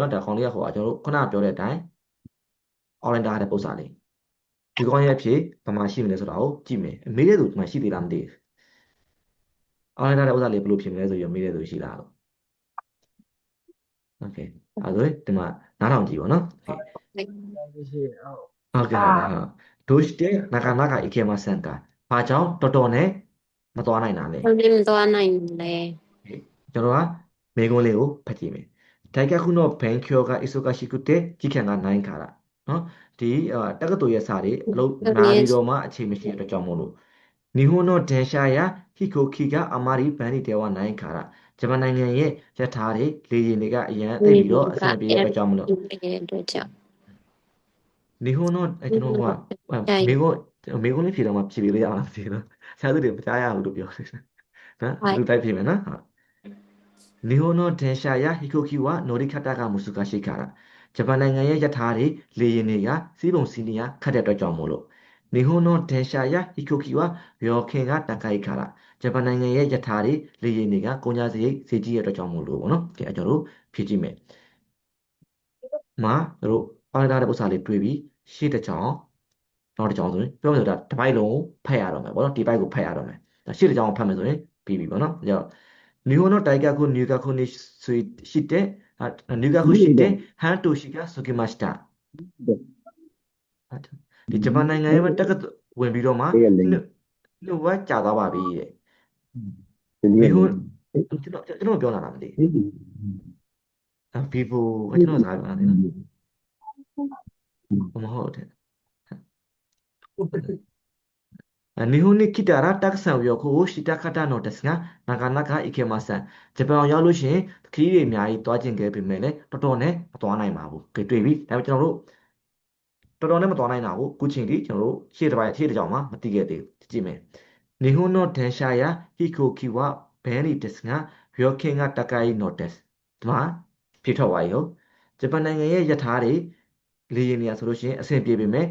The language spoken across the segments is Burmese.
ပေါ့နော်ဒါခေါင်းလေးကဟိုကကျွန်တော်တို့ခုနကပြောတဲ့အတိုင်း online ထားတဲ့ပုံစံလေးဒီကောင်းရဲ့အဖြစ်ဘာမှရှိမလဲဆိုတာကိုကြည့်မယ်မေးတဲ့သူဒီမှာရှိသေးလားမသိဘူး online ထားတဲ့ဥစ္စာလေးဘယ်လိုဖြစ်မလဲဆိုပြီးမေးတဲ့သူရှိလားလို့ okay အဲဒါဆိုရင်ဒီမှာနားထောင်ကြည့်ပါနော် okay ရှိဟုတ်ဟုတ်ကဲ့ဟုတ်ကဲ့ဟုတ်ဒိုရှ်တဲ့နာကာနာကာအိကေမဆန်ကာဘာကြောင့်တော်တော်နဲ့မသွားနိုင်တာလဲဘာလို့မသွားနိုင်လဲကျွန်တော်ကမေကွန်းလေးကိုဖတ်ကြည့်မယ် 大学の勉強が忙しくて時間がないからနော်ဒီအာတက္ကသိုလ်ရဲ့စာတွေအလုပ်နားပြီးတော့မှအချိန်မရှိတဲ့အတွက်ကြောင့်မို့လို့日本の電車や飛行機があまり便利ではないからဂျပန်နိုင်ငံရဲ့ရထားတွေလေယာဉ်တွေကအရင်သိပြီးတော့အဆင်ပြေတဲ့အတွက်ကြောင့်မလို့ ဒီအတွက်ကြောင့် 日本のえကျွန်တော်ကမေကွန်းမေကွန်းလေးဖြေတော့မှဖြေပေးလို့ရအောင်မသိဘူးနော်ဆရာသူတွေမကြားရဘူးလို့ပြောတယ်နော်လူတိုက်ဖြေမယ်နော်ဟုတ် လီဟိုနိုဒန်ရှာယာဟီကိုကီဝါနိုရီခတာကမူစုကရှိခါတာဂျပန်နိုင်ငံရဲ့ယထာတွေလေရင်တွေကစီးပုံစီနီယာခတ်တဲ့အတွက်ကြောင့်မို့လို့နီဟိုနိုဒန်ရှာယာဟီကိုကီဝါရောခင်ကတကိုက်ခါတာဂျပန်နိုင်ငံရဲ့ယထာတွေလေရင်တွေကကုန်ကြစရိတ်ဈေးကြီးရဲ့အတွက်ကြောင့်မို့လို့ပေါ့နော်ဒီအကျွန်တော်ဖြည့်ကြည့်မယ်မာတို့ပါလာတဲ့ပုစာလေးတွေးပြီးရှေ့တစ်ချောင်းနောက်တစ်ချောင်းဆိုရင်ပြောမယ်ဆိုတာဒီဘိုက်လုံးကိုဖတ်ရတော့မယ်ပေါ့နော်ဒီဘိုက်ကိုဖတ်ရတော့မယ်ဒါရှေ့တစ်ချောင်းကိုဖတ်မယ်ဆိုရင်ပြီးပြီပေါ့နော်အဲတော့ လီယိုနိုတိုင်ဂါကိုနျူကာကိုနေရှိတဲ့နျူကာကိုရှိတဲ့ဟန်တိုရှိကဆိုကေမစတာဒီဂျပန်နိုင်ငံရဲ့တက်ကဝင်ပြီးတော့မှလူဝတ်ကြာသွားပါပြီတဲ့ဒီဟိုကျွန်တော်ကျွန်တော်ပြောလာတာမသိဘူးအဖီဘူကျွန်တော်စားပြောလာတယ်နော်မဟုတ်တယ် မီဟိုနီကီတာရာတက်ဆန်ဝီယခိုရှီတာခတာနော်တက်စငါနာဂနာခအီကေမဆန်ဂျပန်ရောက်လို့ရှင်ခရီးတွေအများကြီးသွားကျင်ခဲ့ပြီမဲ့လည်းတော်တော်နဲ့မသွားနိုင်ပါဘူးကြွေတွေ့ပြီဒါပေမဲ့ကျွန်တော်တို့တော်တော်နဲ့မသွားနိုင်တာကိုခုချိန်ထိကျွန်တော်တို့ရှေ့တစ်ပိုင်းရှေ့တစ်ကြောင်မှမသိခဲ့သေးဘူးကြည့်မယ်နီဟိုနော်ဒန်ရှာယာဟီခိုကီဝါဘဲနီတက်စငါရောခင်ကတကိုင်းနော်တက်ဒီမှာဖြစ်ထွက်သွားပြီဟုတ်ဂျပန်နိုင်ငံရဲ့ယထာတွေလေရင်နေရဆိုလို့ရှိရင်အဆင်ပြေပေမဲ့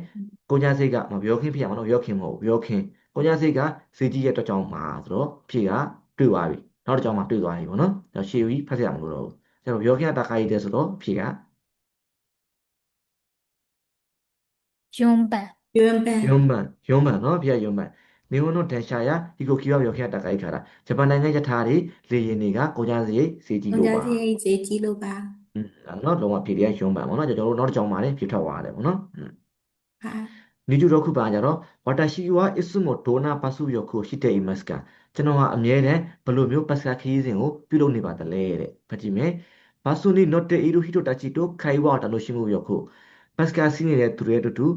ကိုညာစိတ်ကမပြောခင်ဖြစ်ရမှာနော်ပြောခင်မဟုတ်ပြောခင် ပုံညာစိတ်ကဈေးကြီးရဲ့တစ်ကြောင်မှာဆိုတော့ဖြေကတွေ့သွားပြီနောက်တစ်ကြောင်မှာတွေ့သွားပြီပေါ့နော်ဒါရှေ့ကြီးဖတ်ရမှာမလို့တော့ဘူးကျွန်တော်ပြောခဲ့တာကာရီတဲ့ဆိုတော့ဖြေကယွန်ပန်ယွန်ပန်ယွန်ပန်ယွန်ပန်နော်ဖြေကယွန်ပန်နေဝန်တို့ဒန်ရှာယာဒီကိုကီယောရောက်ခဲ့တာကိုက်ခါတာဂျပန်နိုင်ငံရထားတွေလေရင်တွေကကိုကြစရိတ်ဈေးကြီးလို့ပါကိုကြစရိတ်ဈေးကြီးလို့ပါအဲ့တော့လုံးဝဖြေရရုံးပါဘောနော်ကျွန်တော်တို့နောက်တစ်ကြောင်ပါတယ်ဖြေထွက်သွားရတယ်ဘောနော်ဟုတ်ပါ နီကျူတော့ခုပါကြတော့ဝတာရှိဝါအစ်စုမိုဒိုနာပါစုယောကိုရှိတဲ့အီမတ်ကကျွန်တော်ဟာအမြဲတမ်းဘယ်လိုမျိုးပတ်စကာခရီးစဉ်ကိုပြုလုပ်နေပါသလဲတဲ့ဖတ်ကြည့်မယ်ဘာစုနီနော့တေအီရူဟီတိုတာချီတိုခိုင်ဝါတလို့ရှိမှုယောကိုပတ်စကာစီးနေတဲ့သူတွေအတူတူ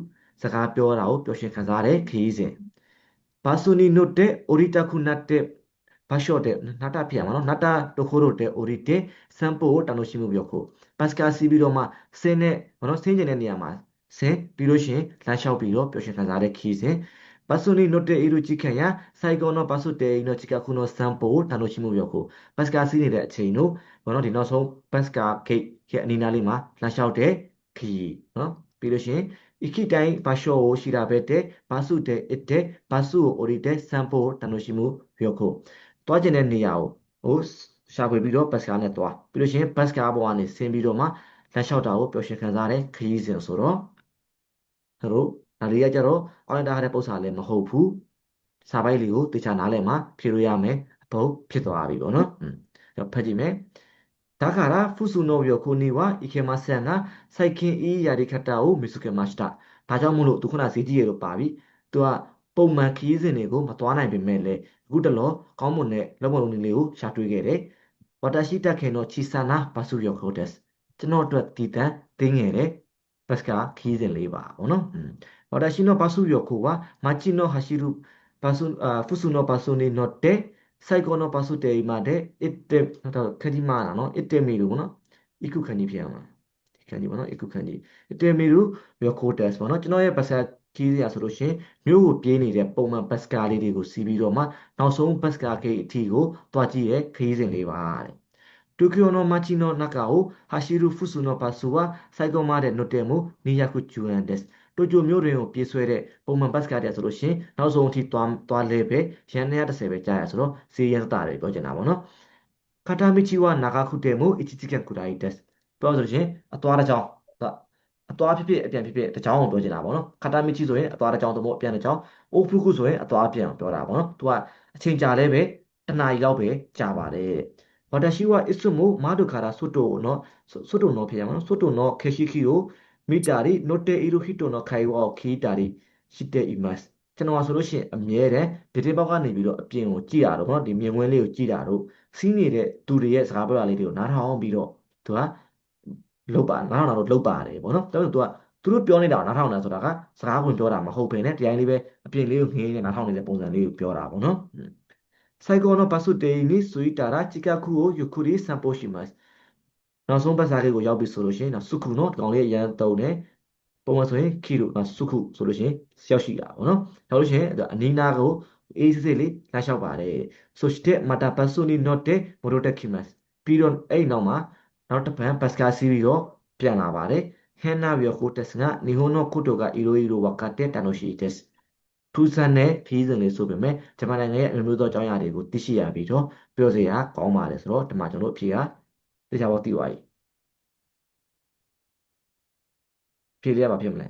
စကားပြောတာကိုပျော်ရွှင်ခံစားတဲ့ခရီးစဉ်ဘာစုနီနိုတေအိုရီတာခုနတ်တေဘာရှော့တဲ့နာတာပြရမှာနော်နာတာတိုခိုရိုတေအိုရီတေစမ်ပိုတလို့ရှိမှုယောကိုပတ်စကာစီးပြီးတော့မှဆင်းတဲ့ဘာလို့ဆင်းကျင်တဲ့နေရာမှာ စဉ်ပြီးလို့ရှိရင်လမ်းလျှောက်ပြီးတော့ပျော်ရွှင်ခံစားတဲ့ခီးစဉ်ပါစုနီနိုတေအီလိုကြည့်ခံရစိုက်ကောနောပါစုတေအီနောချီကခုနောစမ်ပိုတာလို့ရှိမှုပြောကိုပတ်စကာစီးနေတဲ့အချိန်တို့ဘောနောဒီနောက်ဆုံးပတ်စကာဂိတ်ရဲ့အနီးနားလေးမှာလမ်းလျှောက်တဲ့ခီးနော်ပြီးလို့ရှိရင်ဤခိတိုင်ဘာရှောကိုရှိတာပဲတဲ့ဘာစုတဲ့အစ်တဲ့ဘာစုကိုအိုရီတဲ့စမ်ပိုတန်လို့ရှိမှုပြောခုသွားကျင်တဲ့နေရာကိုဟိုရှာဖွေပြီးတော့ပတ်စကာနဲ့သွားပြီးလို့ရှိရင်ပတ်စကာပေါ်ကနေဆင်းပြီးတော့မှလက်လျှောက်တာကိုပျော်ရွှင်ခံစားတဲ့ခရီးစဉ်ဆိုတော့ ကျွန်တော်ဒါလေးကကြတော့အောင်းတာတဲ့ပု္ပ္ပာလည်းမဟုတ်ဘူးစာပိုက်လေးကိုတေချာနားလည်မှာဖြေလို့ရမယ်အဘုတ်ဖြစ်သွားပြီပေါ့နော်อืมကျွန်တော်ဖတ်ကြည့်မယ်ဒါခါရာဖုဆုနောယောကိုနေဝအိခေမဆန်နာစိုက်ခင်အီယာရီခတာကိုမီစုကေမစတာဒါကြောင့်မို့လို့သူခုနဈေးကြီးရေလို့ပါပြီသူကပုံမှန်ခီးစဉ်တွေကိုမသွားနိုင်ပေမဲ့လည်းအခုတလောကောင်းမွန်တဲ့လက်မလုံးလေးကိုရှာတွေ့ခဲ့တယ်ဝါတာရှိတက်ခင်တော့ချီဆာနာဘာစုယောကိုတက်စ်ကျွန်တော်အတွက်တည်တံ့တင်းငယ်တယ် Pascal ခီးစဉ်လေးပါဘောနော်။ဝါတာရှိနောဘာစုယောကိုဝါမာချီနောဟာရှိရုဘာစုဖုစုနောဘာစုနေနော့တဲ့ဆိုင်ကောနောဘာစုတေမာတဲ့အစ်တေတော့ခတိမာနော်အစ်တေမီလိုဘောနော်။ဣကုခဏီဖြစ်အောင်။ခဏီဘောနော်ဣကုခဏီအစ်တေမီလိုယောကိုတက်စ်ဘောနော်ကျွန်တော်ရဲ့ Pascal ခီးစရာဆိုလို့ရှင်မြို့ကိုပြေးနေတဲ့ပုံမှန်ဘတ်စကာလေးတွေကိုစီးပြီးတော့မှနောက်ဆုံးဘတ်စကာကိတ်အထီကိုတွားကြည့်ရဲခီးစဉ်လေးပါတဲ့ တိုကျိုနော်မာချီနော်နာကာအိုဟာရှိရူဖုဆူနော်ပါဆူဝါစိုက်ကောမာတဲ့နိုတဲမိုနီယာခုဂျူရန်ဒက်စ်တိုကျိုမြို့တွင်ကိုပြေးဆွဲတဲ့ပုံမှန်ဘတ်စကတ်ရဆိုလို့ရှင်နောက်ဆုံးအထိသွားသွားလဲပဲရန်130ပဲကြာရဆိုတော့ဈေးရသတာတွေပြောချင်တာပေါ့နော်ခတာမီချီဝါနာဂါခုတဲမိုအီချီချီကကူတာရီဒက်စ်ပြောဆိုရှင်အသွားတစ်ကြောင်းအသွားဖြစ်ဖြစ်အပြန်ဖြစ်ဖြစ်တစ်ကြောင်းကိုပြောချင်တာပေါ့နော်ခတာမီချီဆိုရင်အသွားတစ်ကြောင်းသဘောအပြန်တစ်ကြောင်းအိုဖူခုဆိုရင်အသွားအပြန်ပြောတာပေါ့နော်သူကအချိန်ကြာလဲပဲတနာရီလောက်ပဲကြာပါတယ်တဲ့ ဝါတာရှိဝအစ်စုမိုမာဒုခါရာဆွတ်တိုနော်ဆွတ်တိုနော်ဖြစ်ရမှာနော်ဆွတ်တိုနော်ခေရှိခီကိုမိတာရီနိုတေအီရိုဟီတိုနော်ခိုင်ဝါခီတာရီရှိတဲ့အီမတ်ကျွန်တော်ဆိုလို့ရှိရင်အမြဲတမ်းဗီဒီယိုဘောက်ကနေပြီးတော့အပြင်ကိုကြည့်တာတော့ဗောနော်ဒီမြင်ကွင်းလေးကိုကြည့်တာတော့စီးနေတဲ့သူတွေရဲ့စကားပြောတာလေးတွေကိုနားထောင်ပြီးတော့သူကလုတ်ပါနားထောင်တာတော့လုတ်ပါတယ်ဗောနော်ဒါပေမဲ့သူကသူတို့ပြောနေတာကိုနားထောင်တာဆိုတာကစကားဝင်ပြောတာမဟုတ်ဘဲနဲ့တရားလေးပဲအပြင်လေးကိုငေးနေနားထောင်နေတဲ့ပုံစံလေးကိုပြောတာဗောနော် 最後のバス停に着いたら近くをゆっくり散歩します。နောက်ဆုံးဘတ်စာလေးကိုရောက်ပြီဆိုလို့ရှိရင်နော်စုခုနော်ဒီကောင်လေးအရန်တုံးတယ်ပုံမှန်ဆိုရင်ခီလိုနော်စုခုဆိုလို့ရှိရင်ရောက်ရှိတာပေါ့နော်ရောက်လို့ရှိရင်အနီးနားကိုအေးစစ်စစ်လေးလမ်းလျှောက်ပါတယ်そしてまたバスに乗って戻ってきますပြီးတော့အဲ့နောက်မှာနောက်တစ်ပတ်ဘတ်စကားစီးပြီးတော့ပြန်လာပါတယ်ဟန်နာဘီယိုကိုတက်စ်ကနီဟိုနိုကုတိုက အီရိုအီရိုဝါကတဲ့တန်လို့ရှိတဲ့ ထူးဆန်းတဲ့ခီးစဉ်လေးဆိုပေမဲ့ဂျပန်နိုင်ငံရဲ့အမျိုးမျိုးသောအကြောင်းအရာတွေကိုသိရှိရပြီးတော့ပြောစရာကောင်းပါတယ်ဆိုတော့ဒီမှာကျွန်တော်တို့အဖြေကတရားပေါ်သိသွားပြီဖြေလေးကဘာဖြစ်မလဲ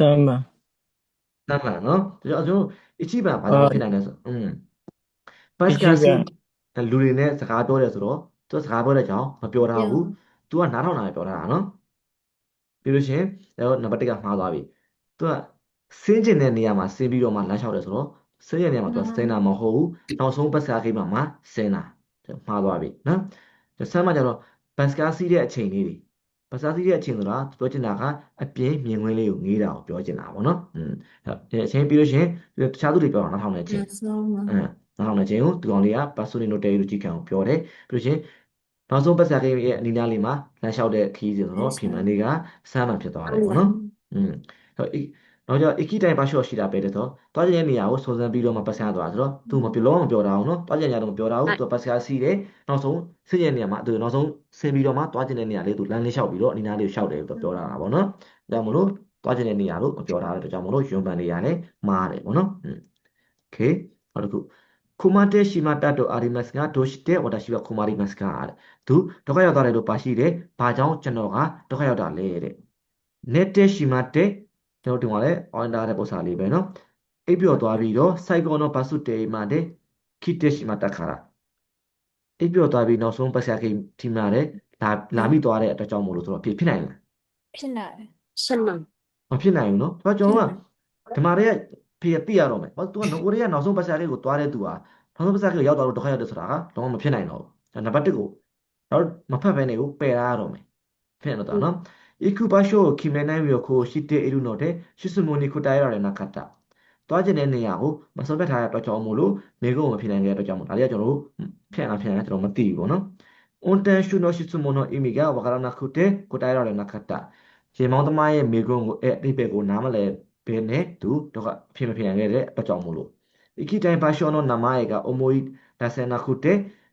三番。 တမ်းမှန်နော်ဒါကြောင့်ကျွန်တော်အချိပန်ဘာကြောင့်ဖြစ်နိုင်လဲဆိုอืมဘတ်စကားစီလူတွေနဲ့စကားပြောတယ်ဆိုတော့သူကစကားပြောတဲ့ကြောင့်မပြောထားဘူးသူကနားထောင်တာပဲပြောထားတာနော် ပြီးလို့ရှိရင်တော့နံပါတ်1ကမှားသွားပြီသူကစင်းကျင်တဲ့နေရာမှာစင်းပြီးတော့မှလမ်းလျှောက်တယ်ဆိုတော့စင်းကျင်တဲ့နေရာမှာသူကစင်းတာမဟုတ်ဘူးနောက်ဆုံးဘတ်စကားကိမှာမှစင်းတာမှားသွားပြီနော်ဆမ်းမကြတော့ဘတ်စကားစီးတဲ့အချိန်လေးတွေဘတ်စကားစီးတဲ့အချိန်ဆိုတာပြောချင်တာကအပြင်းမြင်ကွင်းလေးကိုငေးတာကိုပြောချင်တာပေါ့နော်อืมအဲ့အချိန်ပြီးလို့ရှိရင်တခြားသူတွေပြောတာနားထောင်တဲ့အချိန်အဲနောက်ထောင်တဲ့ချိန်ကိုဒီကောင်လေးကပါဆိုလီနိုတဲရီလိုကြီးခံကိုပြောတယ်ပြီးလို့ချင်း နောက်ဆုံးပတ်စကိရဲ့အနီးနားလေးမှာလမ်းလျှောက်တဲ့ခီးစဉ်ဆိုတော့ဖီမန်လေးကစမ်းမှန်ဖြစ်သွားတယ်ပေါ့နော်อืมတော့အီနောက်ကျအီကီတိုင်ပါရှော့ရှိတာပဲတဲ့တော့တွားကျင်တဲ့နေရာကိုစုံစမ်းပြီးတော့မှပတ်စမ်းသွားဆိုတော့သူမပြောလို့မပြောတာအောင်နော်တွားကျင်ကြတော့မပြောတာဘူးသူပတ်စကားစီးတယ်နောက်ဆုံးဆင်းကျင်နေရာမှာသူနောက်ဆုံးဆင်းပြီးတော့မှတွားကျင်တဲ့နေရာလေးသူလမ်းလေးလျှောက်ပြီးတော့အနီးနားလေးကိုလျှောက်တယ်လို့ပြောတာပေါ့နော်ဒါကြောင့်မလို့တွားကျင်တဲ့နေရာလို့မပြောတာတဲ့ကြောင့်မလို့ယွန်ပန်နေရာနဲ့မားတယ်ပေါ့နော်อืมโอเคနောက်တစ်ခု 코마테 시마타도 아리마스가 도시테 오다시와 코마리마스가 두 도가 여다래로 바시레 바장 저너가 도가 여다래레 네테 시마테 ကျွန်တော်တင်ပါလဲ order တဲ့ပုံစံလေးပဲเนาะအိပ်ပျော်သွားပြီးတော့ cycle တော့ basu te ma de kite shimata kara အိပ်ပျော်သွားပြီးနောက်ဆုံး pasya ke ထိမှာတယ်လာလာမိသွားတဲ့အတွက်ကြောင့်မို့လို့ဆိုတော့ဖြစ်ဖြစ်နိုင်လားဖြစ်နိုင်ရှင်းနိုင်မဖြစ်နိုင်ဘူးเนาะဒါကျွန်တော်ကဓမ္မတွေက ဖေကသိရတော့မယ်ဘာသူကငိုရဲကနောက်ဆုံးပတ်စရာလေးကိုသွားတဲ့သူဟာနောက်ဆုံးပတ်စရာလေးကိုရောက်သွားတော့ဒုက္ခရောက်တယ်ဆိုတာကတော့မဖြစ်နိုင်တော့ဘူးနံပါတ်1ကိုတော့မဖတ်ဘဲနဲ့ကိုပယ်ရတော့မယ်ဖြစ်ရတော့တာနော် ikubasho kimenaiyo ko shite iru no de shisumoni kutai ra na kata သွားကျင်တဲ့နေရာကိုမစွန့်ပြတ်ထားတဲ့အတွက်ကြောင့်မို့လို့မိကုံမဖြစ်နိုင်တဲ့အတွက်ကြောင့်မို့ဒါတွေကကျွန်တော်တို့ဖြန့်လာဖြန့်လာကျွန်တော်မသိဘူးပေါ့နော် intentional shitsumono imiga wakarana kute kotai ra na kata ရေမောင်းသမားရဲ့မိကုံကိုအဲ့အတိတ်ပဲကိုနားမလဲ ည်ဘဲနဲ့သူတော့အဖြစ်မဖြစ်နိုင်ခဲ့တဲ့အတွက်ကြောင့်မို့လို့ Ikitai basho no namae ga omoi dasenaku te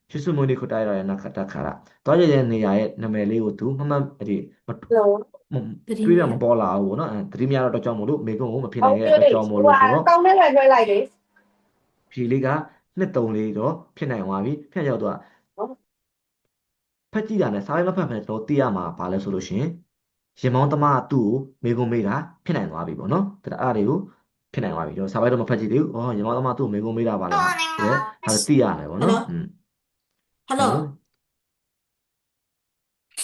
shitsumo ni kotae rarenakatta ခါလာတွားကျင်တဲ့နေရာရဲ့နာမည်လေးကိုသူမမှန်ဒီမလောမတွေးရမပေါ်လာဘူးဗောနော်အဲသတိမရတော့တော့ကြောင့်မို့လို့မေကုံကိုမဖြစ်နိုင်တဲ့အတွက်ကြောင့်မို့လို့ဆိုတော့ကောင်းတဲ့လွယ်လွယ်လိုက်လေဖြေလေးကနှစ်သုံးလေးတော့ဖြစ်နိုင်သွားပြီဖြတ်ရောက်တော့ဖတ်ကြည့်တာနဲ့စားရိုက်မဖတ်ဖက်တော့သိရမှာဘာလဲဆိုလို့ရှိရင် ရင်မောင်းသမားသူ့ကိုမေးခွန်းမေးတာဖြစ်နိုင်သွားပြီပေါ့နော်ဒါအဲ့ဒါတွေကိုဖြစ်နိုင်သွားပြီကျွန်တော်စာပိုက်တော့မဖတ်ကြည့်သေးဘူးဩရင်မောင်းသမားသူ့ကိုမေးခွန်းမေးတာပါလားဟဲ့ဒါသိရတယ်ပေါ့နော်ဟယ်လို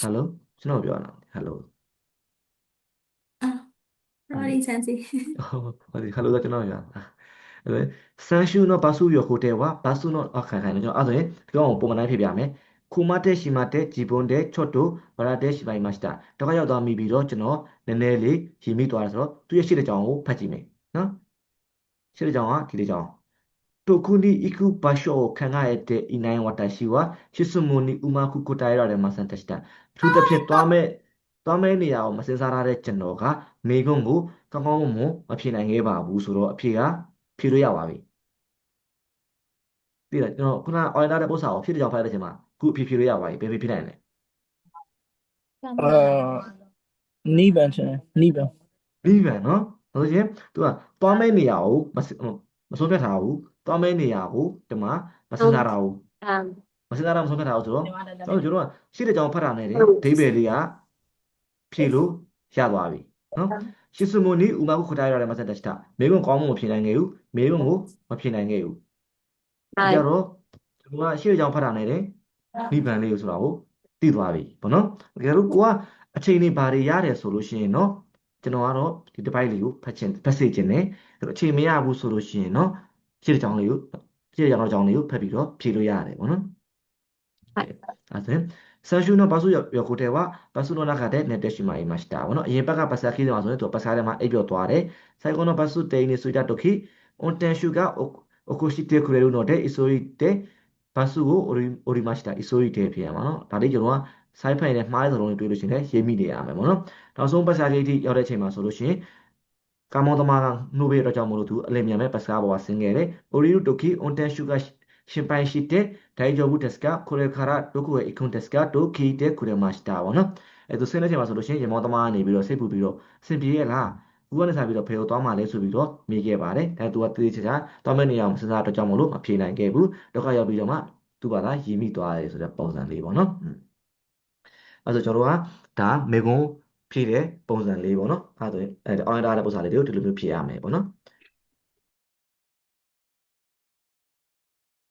ဟယ်လိုကျွန်တော်ပြောတာဟယ်လို Sorry, Sansi. Oh, sorry. Hello, ကျွန်တော်ရ။အဲဆန်ရှူနော်ဘာစုရဟိုတယ်ကဘာစုနော်အခါခိုင်နော်ကျွန်တော်အဲ့ဆိုရင်ဒီကောင်ကိုပုံမှန်တိုင်းဖြည့်ပြမယ် ခုမတက်ရှိမတက်ဂျီပွန်တက်ချော့တိုဘရာတက်ရှိပိုင်မစတာတော့ရောက်သွားမိပြီးတော့ကျွန်တော်နည်းနည်းလေးရည်မိသွားတယ်ဆိုတော့သူရဲ့ရှိတဲ့ကြောင်ကိုဖတ်ကြည့်မယ်နော်ရှိတဲ့ကြောင်ကဒီလေးကြောင်တိုကူနီအီကူဘာရှောခံရတဲ့အီနိုင်ဝတာရှိဝါရှစ်စမိုနီဥမာခုကိုတိုင်ရတယ်မဆန်တက်တာသူတစ်ဖြစ်သွားမဲ့သွားမဲ့နေရာကိုမစင်စားရတဲ့ကျွန်တော်ကမိကုန်းကိုကောင်းကောင်းမွန်မဖြေနိုင်ခဲ့ပါဘူးဆိုတော့အဖြေကဖြေလို့ရပါပြီပြီးတော့ကျွန်တော်ခုန order တဲ့ပုစာကိုဖြည့်တဲ့ကြောင်ဖိုက်တဲ့ချိန်မှာ ခုအဖြေဖြေလို့ရပါပြီဘယ်ဖြေဖြေနိုင်လဲအာနိဗ္ဗာန်ချင်နိဗ္ဗာန်နိဗ္ဗာန်နော်ဆိုရင် तू ကသွားမဲ့နေရာကိုမမဆုံးဖြတ်ထားဘူးသွားမဲ့နေရာကိုဒီမှာမစဉ်းစားတာဘူးမစဉ်းစားတာမဆုံးဖြတ်ထားဘူးဆိုတော့ကျွန်တော်တို့ကရှိတဲ့ကြောင်ဖတ်တာနဲ့ဒိဗယ်လေးကဖြေလို့ရသွားပြီနော်ရှစ်စမနီဥမာကိုခထားရတယ်မဆက်တချတာမေကွန်းကောင်းမှုမဖြေနိုင်ခဲ့ဘူးမေကွန်းကိုမဖြေနိုင်ခဲ့ဘူးအဲကြတော့ကျွန်တော်ကရှိတဲ့ကြောင်ဖတ်တာနဲ့ နိဗ္ဗာန်လေးကိုဆိုတာကိုသိသွားပြီပေါ့နော်တကယ်လို့ကိုကအချိန်လေးဘာတွေရတယ်ဆိုလို့ရှိရင်เนาะကျွန်တော်ကတော့ဒီတစ်ပိုက်လေးကိုဖတ်ချင်ဖတ်စေချင်တယ်အဲ့တော့အချိန်မရဘူးဆိုလို့ရှိရင်เนาะရှေ့တစ်ကြောင်လေးကိုရှေ့တစ်ကြောင်တစ်ကြောင်လေးကိုဖတ်ပြီးတော့ဖြေလို့ရတယ်ပေါ့နော် はい အဲဒါဆို最初のバス横手はバスの中で寝てしまいました。この家バカバスが来てますので、バスでまあ、エビを取れ。最後のバス停に着いたとき、運転手がお起こしてくれるので、急いで ဘာစုကိုအိုရီမရှိတာအစိုးရတဲ့ဖြစ်ရမှာနော်ဒါလေးကျွန်တော်က side file နဲ့မှားတဲ့သလုံးတွေတွေးလို့ရှိရင်လည်းရေးမိနေရမယ်ပေါ့နော်နောက်ဆုံး passage အထိရောက်တဲ့အချိန်မှာဆိုလို့ရှိရင်ကာမောသမားကနှုတ်ပေးတော့ကြောင့်မလို့သူအလင်မြန်မဲ့ပစကားပေါ်မှာဆင်းခဲ့တယ်။အိုရီယိုတိုကီအွန်တန်ရှုကရှင်ပိုင်ရှိတဲ့ဒိုင်ဂျိုဘူးတက်စကခိုရခါရာဒိုကူရဲ့အကွန်တက်စကဒိုကီတဲ့ခိုရမစတာပေါ့နော်။အဲသူဆင်းတဲ့အချိန်မှာဆိုလို့ရှိရင်ရမောသမားကနေပြီးတော့စိတ်ပူပြီးတော့ဆင်ပြေရလား။ ဘူးကနေစားပြီးတော့ဖေကိုသွားမှလဲဆိုပြီးတော့မေးခဲ့ပါတယ်။ဒါသူကတေးချာချာသွားမဲ့နေရာမှာစဉ်းစားတော့ကြောင့်မလို့မဖြေနိုင်ခဲ့ဘူး။ဒုက္ခရောက်ပြီးတော့မှသူ့ဘာသာရီမိသွားတယ်ဆိုတဲ့ပုံစံလေးပေါ့နော်။အဲ့ဒါဆိုကျွန်တော်တို့ကဒါမေကွန်းဖြည့်တဲ့ပုံစံလေးပေါ့နော်။အဲ့ဒါဆိုရင်အဲအော်ဒါတဲ့ပုံစံလေးတွေကိုဒီလိုမျိုးဖြည့်ရမယ်ပေါ့နော်။